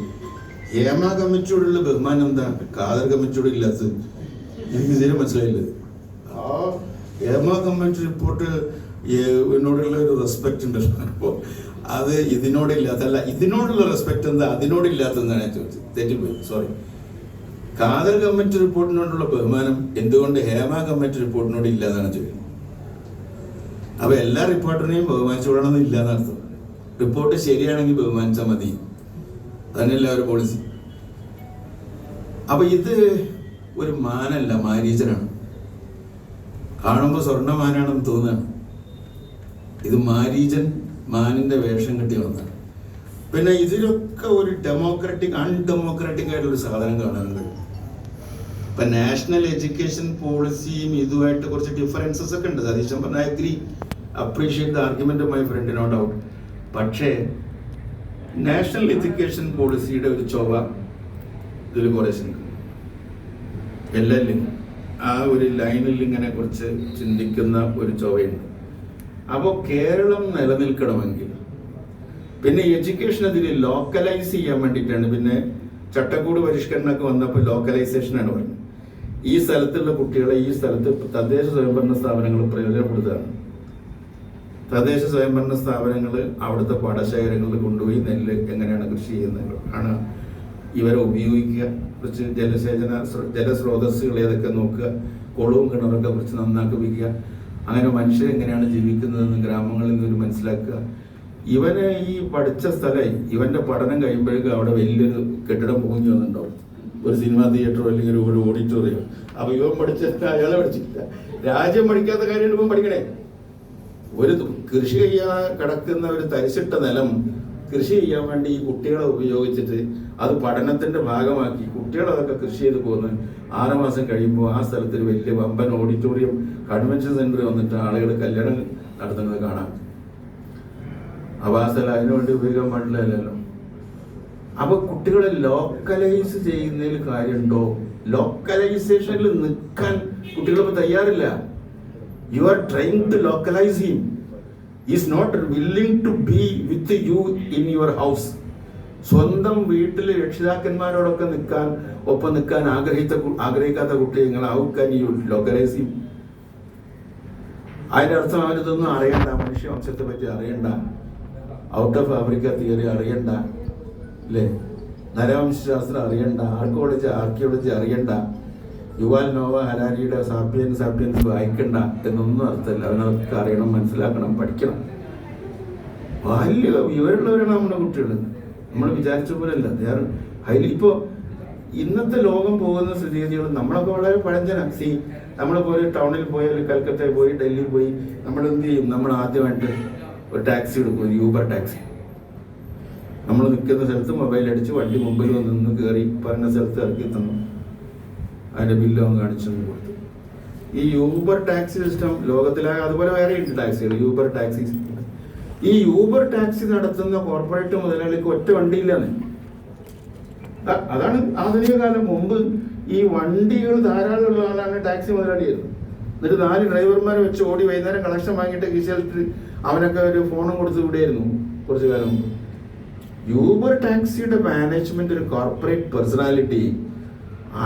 ഹേമ കമ്മിറ്റിയോടുള്ള ബഹുമാനം എന്താ? ഖാദർ കമ്മിറ്റിയോട് ഇല്ലാത്തത് എനിക്ക് ഇതിന് മനസ്സിലായില്ലത് ആ ഹേമ കമ്മിറ്റി റിപ്പോർട്ട് എന്നോടുള്ള ഒരു റെസ്പെക്ട് ഉണ്ട് അപ്പോൾ അത് ഇതിനോടില്ലാത്തല്ല ഇതിനോടുള്ള റെസ്പെക്ട് എന്താ? അതിനോടില്ലാത്തതെന്നാണ് ഞാൻ ചോദിച്ചത്. തെറ്റിപ്പോയി. സോറി ഖാദർ കമ്മിറ്റി റിപ്പോർട്ടിനോടുള്ള ബഹുമാനം എന്തുകൊണ്ട് ഹേമ കമ്മിറ്റി റിപ്പോർട്ടിനോട് ഇല്ല എന്നാണ് ചോദിക്കുന്നത് അപ്പൊ എല്ലാ റിപ്പോർട്ടറിനെയും ബഹുമാനിച്ചുകൊള്ളണമെന്ന് ഇല്ല റിപ്പോർട്ട് ശരിയാണെങ്കിൽ ബഹുമാനിച്ചാൽ മതി. അതന്നെയല്ല ഒരു പോളിസി അപ്പൊ ഇത് ഒരു മാനല്ല മാരീചനാണ് കാണുമ്പോൾ സ്വർണമാനാണെന്ന് തോന്നുകയാണ്. ഇത് മാരീചൻ മാനിന്റെ വേഷം കെട്ടി വന്നതാണ് പിന്നെ ഇതിലൊക്കെ ഒരു ഡെമോക്രാറ്റിക് അൺഡെമോക്രാറ്റിക് ആയിട്ടുള്ള സാധനം കാണാനുണ്ട്. ഇപ്പൊ നാഷണൽ എഡ്യൂക്കേഷൻ പോളിസിയും ഇതുമായിട്ട് കുറച്ച് ഡിഫറൻസസ് ഒക്കെ ഉണ്ട്. സതീശൻ പറഞ്ഞ agree appreciate the argument my friend no doubt പക്ഷേ നാഷണൽ എഡ്യൂക്കേഷൻ പോളിസിയുടെ ഒരു ചൊവ്വ ഇതിൽ കുറേശ്ശുണ്ട് എല്ലാം ആ ഒരു ലൈനിൽ ഇങ്ങനെ കുറിച്ച് ചിന്തിക്കുന്ന ഒരു ചൊവ്വയുണ്ട്. അപ്പോൾ കേരളം നിലനിൽക്കണമെങ്കിൽ പിന്നെ എഡ്യൂക്കേഷൻ അതിൽ ലോക്കലൈസ് ചെയ്യാൻ വേണ്ടിയിട്ടാണ്. പിന്നെ ചട്ടക്കൂട് പരിഷ്കരണമൊക്കെ വന്നപ്പോൾ ലോക്കലൈസേഷനാണ് പറഞ്ഞത്. ഈ സ്ഥലത്തുള്ള കുട്ടികളെ ഈ സ്ഥലത്ത് തദ്ദേശ സ്വയംഭരണ സ്ഥാപനങ്ങൾ പ്രയോജനപ്പെടുത്തുകയാണ്. തദ്ദേശ സ്വയംഭരണ സ്ഥാപനങ്ങൾ അവിടുത്തെ പാടശേഖരങ്ങളിൽ കൊണ്ടുപോയി നെല്ല് എങ്ങനെയാണ് കൃഷി ചെയ്യുന്നത്? ആണ് ഇവരെ ഉപയോഗിക്കുക. കുറച്ച് ജലസേചന സ്രോ- ജലസ്രോതസ്സുകൾ ഏതൊക്കെ നോക്കുക. കുളവും കിണറൊക്കെ കുറച്ച് നന്നാക്കി വയ്ക്കുക അങ്ങനെ മനുഷ്യർ എങ്ങനെയാണ് ജീവിക്കുന്നതെന്ന് ഗ്രാമങ്ങളിൽ നിന്ന് മനസ്സിലാക്കുക. ഇവനെ ഈ പഠിച്ച സ്ഥലം ഇവന്റെ പഠനം കഴിയുമ്പോഴേക്കും അവിടെ വലിയൊരു കെട്ടിടം പൊങ്ങി വന്നിട്ടുണ്ടാവും. ഒരു സിനിമാ തിയേറ്ററോ അല്ലെങ്കിൽ ഒരു ഓഡിറ്റോറിയം. അപ്പൊ ഇവൻ പഠിച്ച അയാളെ പഠിച്ചിട്ടില്ല. രാജ്യം പഠിക്കാത്ത കാര്യമാണ് ഇവൻ പഠിക്കണേ. ഒരു കൃഷി ചെയ്യാൻ കിടക്കുന്ന ഒരു തരിച്ചിട്ട നിലം കൃഷി ചെയ്യാൻ വേണ്ടി ഈ കുട്ടികളെ ഉപയോഗിച്ചിട്ട് അത് പഠനത്തിന്റെ ഭാഗമാക്കി കുട്ടികൾ അതൊക്കെ കൃഷി ചെയ്ത് പോകുന്നു ആറ് മാസം കഴിയുമ്പോൾ ആ സ്ഥലത്ത് ഒരു വലിയ വമ്പൻ ഓഡിറ്റോറിയം കൺവെൻഷൻ സെന്റർ വന്നിട്ട് ആളുകൾ കല്യാണം നടത്തുന്നത് കാണാം. അപ്പൊ ആ സ്ഥലം അതിനുവേണ്ടി ഉപയോഗിക്കാൻ പാടില്ലല്ലോ അപ്പൊ കുട്ടികളെ ലോക്കലൈസ് ചെയ്യുന്നതിൽ കാര്യമുണ്ടോ? ലോക്കലൈസേഷനിൽ നിൽക്കാൻ കുട്ടികളിപ്പോ തയ്യാറില്ല. You are trying to localise him is not willing to be with you in your house സ്വന്തം വീട്ടിൽ രക്ഷിതാക്കന്മാരോടൊക്കെ നിൽക്കാൻ ഒപ്പം നിൽക്കാൻ ആഗ്രഹിച്ച ആഗ്രഹിക്കാത്ത കുട്ടി നിങ്ങൾ ആവുക്കാൻ കാൻ യു ലോക്കലൈസ് ഹിം അതിന്റെ അർത്ഥം അവരിതൊന്നും അറിയണ്ട മനുഷ്യ വംശത്തെ പറ്റി അറിയണ്ട. ഔട്ട് ഓഫ് ആഫ്രിക്ക തിയറി അറിയണ്ട. അല്ലേ നരവംശാസ്ത്രം അറിയണ്ട ആർക്കോളജി ആർക്കിയോളജി അറിയണ്ട യുവാൽ നോവ ഹരാരിയുടെ സാപ്പിയൻ സാപ്പിയൻസ് വായിക്കണ്ട എന്നൊന്നും അർത്ഥമില്ല. അവനവർക്ക് അറിയണം മനസ്സിലാക്കണം പഠിക്കണം. വലിയ വിവരമുള്ളവരാണ് നമ്മുടെ കുട്ടികൾ നമ്മൾ വിചാരിച്ച പോലെയല്ല വേറെ ഹൈലി ഇപ്പോൾ ഇന്നത്തെ ലോകം പോകുന്ന സ്ഥിതിഗതികൾ നമ്മളൊക്കെ വളരെ പഴഞ്ചന. സി നമ്മൾ പോയി ടൗണിൽ പോയി അല്ലെങ്കിൽ കൽക്കത്തയിൽ പോയി ഡൽഹിയിൽ പോയി നമ്മൾ എന്ത് ചെയ്യും? നമ്മൾ ആദ്യമായിട്ട് ഒരു ടാക്സി എടുക്കും ഒരു യൂബർ ടാക്സി നമ്മൾ നിൽക്കുന്ന സ്ഥലത്ത് മൊബൈൽ അടിച്ച് വണ്ടി മുമ്പിൽ വന്ന് നിന്ന് കയറി പറഞ്ഞ സ്ഥലത്ത് ഇറക്കി തന്നു. അതിന്റെ ബില്ല് അവൻ കാണിച്ചു കൊടുത്തു. ഈ യൂബർ ടാക്സി സിസ്റ്റം ലോകത്തിലാകെ അതുപോലെ വേറെ ഉണ്ട് ടാക്സികൾ യൂബർ ടാക്സി ഈ യൂബർ ടാക്സി നടത്തുന്ന കോർപ്പറേറ്റ് മുതലാളിക്ക് ഒറ്റ വണ്ടിയില്ലെന്ന്. അതാണ് ആധുനിക കാലം. മുമ്പ് ഈ വണ്ടികൾ ധാരാളം ഉള്ള ആളാണ് ടാക്സി മുതലാളിയായിരുന്നു എന്നിട്ട് നാല് ഡ്രൈവർമാരെ വെച്ച് ഓടി വൈകുന്നേരം കളക്ഷൻ വാങ്ങിയിട്ട് കീശയിലിട്ട് അവനൊക്കെ ഒരു ഫോണും കൊടുത്ത് വിടുകയായിരുന്നു കുറച്ചു കാലം മുമ്പ്. യൂബർ ടാക്സിയുടെ മാനേജ്മെന്റ് ഒരു കോർപ്പറേറ്റ് പേഴ്സണാലിറ്റി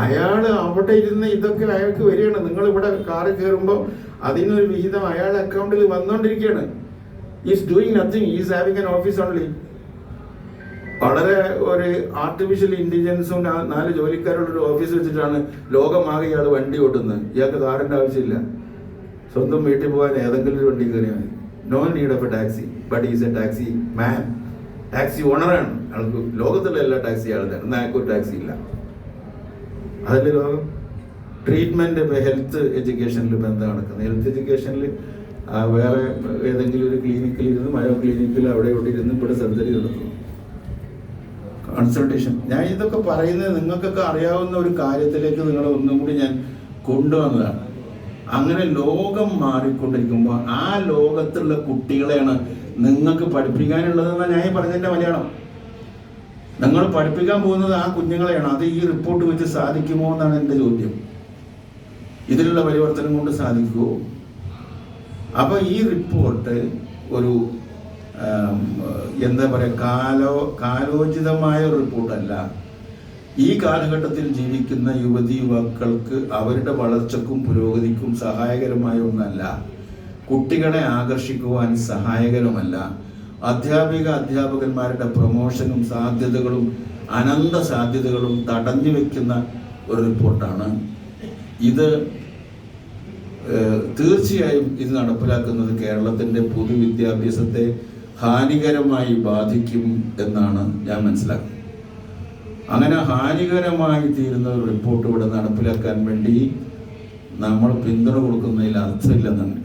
അയാൾ അവിടെ ഇരുന്ന് ഇതൊക്കെ അയാൾക്ക് വരികയാണ്. നിങ്ങൾ ഇവിടെ കാറിൽ കയറുമ്പോൾ അതിനൊരു വിഹിതം അയാളുടെ അക്കൗണ്ടിൽ വന്നുകൊണ്ടിരിക്കുകയാണ് is doing nothing is having an office only വളരെ ഒരു ആർട്ടിഫിഷ്യൽ ഇന്റലിജൻസും നാല് ജോലിക്കാരുള്ള ഒരു ഓഫീസ് വെച്ചിട്ടാണ് ലോകമാകെ ഇയാൾ വണ്ടി ഓട്ടുന്നത്. ഇയാൾക്ക് കാറിന്റെ ആവശ്യമില്ല. സ്വന്തം വീട്ടിൽ പോകാൻ ഏതെങ്കിലും ഒരു വണ്ടി കയറിയാൽ മതി. No need of a taxi but is a taxi man taxi ഓണറാണ്. ആൾക്ക് ലോകത്തുള്ള എല്ലാ ടാക്സി ആളുടെ എന്നാൽ അയാൾക്ക് ഒരു ടാക്സി ഇല്ല. അതല്ലേ ലോകം? ട്രീറ്റ്മെന്റ് ഹെൽത്ത് എഡ്യൂക്കേഷനിൽ ബന്ധം നടക്കുന്നത്? ഹെൽത്ത് എഡ്യൂക്കേഷനിൽ വേറെ ഏതെങ്കിലും ഒരു ക്ലിനിക്കിൽ ഇരുന്ന് മയോ ക്ലിനിക്കിൽ അവിടെ ഇവിടെ ഇരുന്ന് ഇവിടെ സർജറി നടത്തുന്നു കൺസൾട്ടേഷൻ ഞാൻ ഇതൊക്കെ പറയുന്നത് നിങ്ങൾക്കൊക്കെ അറിയാവുന്ന ഒരു കാര്യത്തിലേക്ക് നിങ്ങളെ ഒന്നും കൂടി ഞാൻ കൊണ്ടുവന്നതാണ്. അങ്ങനെ ലോകം മാറിക്കൊണ്ടിരിക്കുമ്പോൾ ആ ലോകത്തുള്ള കുട്ടികളെയാണ് നിങ്ങൾക്ക് പഠിപ്പിക്കാനുള്ളതെന്ന ഞാൻ പറഞ്ഞതിന്റെ മലയാളം. നിങ്ങൾ പഠിപ്പിക്കാൻ പോകുന്നത് ആ കുഞ്ഞുങ്ങളെയാണ്. അത് ഈ റിപ്പോർട്ട് വെച്ച് സാധിക്കുമോ എന്നാണ് എന്റെ ചോദ്യം. ഇതിലുള്ള പരിവർത്തനം കൊണ്ട് സാധിക്കുമോ അപ്പൊ ഈ റിപ്പോർട്ട് ഒരു എന്താ പറയുക കാലോ കാലോചിതമായ ഒരു റിപ്പോർട്ടല്ല ഈ കാലഘട്ടത്തിൽ ജീവിക്കുന്ന യുവതി യുവാക്കൾക്ക് അവരുടെ വളർച്ചക്കും പുരോഗതിക്കും സഹായകരമായ ഒന്നല്ല. കുട്ടികളെ ആകർഷിക്കുവാൻ സഹായകരമല്ല. അധ്യാപിക അധ്യാപകന്മാരുടെ പ്രൊമോഷനും സാധ്യതകളും അനന്ത സാധ്യതകളും തടഞ്ഞു വെക്കുന്ന ഒരു റിപ്പോർട്ടാണ്. ഇത് തീർച്ചയായും ഇത് നടപ്പിലാക്കുന്നത് കേരളത്തിന്റെ പൊതുവിദ്യാഭ്യാസത്തെ ഹാനികരമായി ബാധിക്കും എന്നാണ് ഞാൻ മനസ്സിലാക്കുന്നത്. അങ്ങനെ ഹാനികരമായി തീരുന്ന ഒരു റിപ്പോർട്ട് ഇവിടെ നടപ്പിലാക്കാൻ വേണ്ടി നമ്മൾ പിന്തുണ കൊടുക്കുന്നതിൽ അർത്ഥമില്ലെന്നാണ്.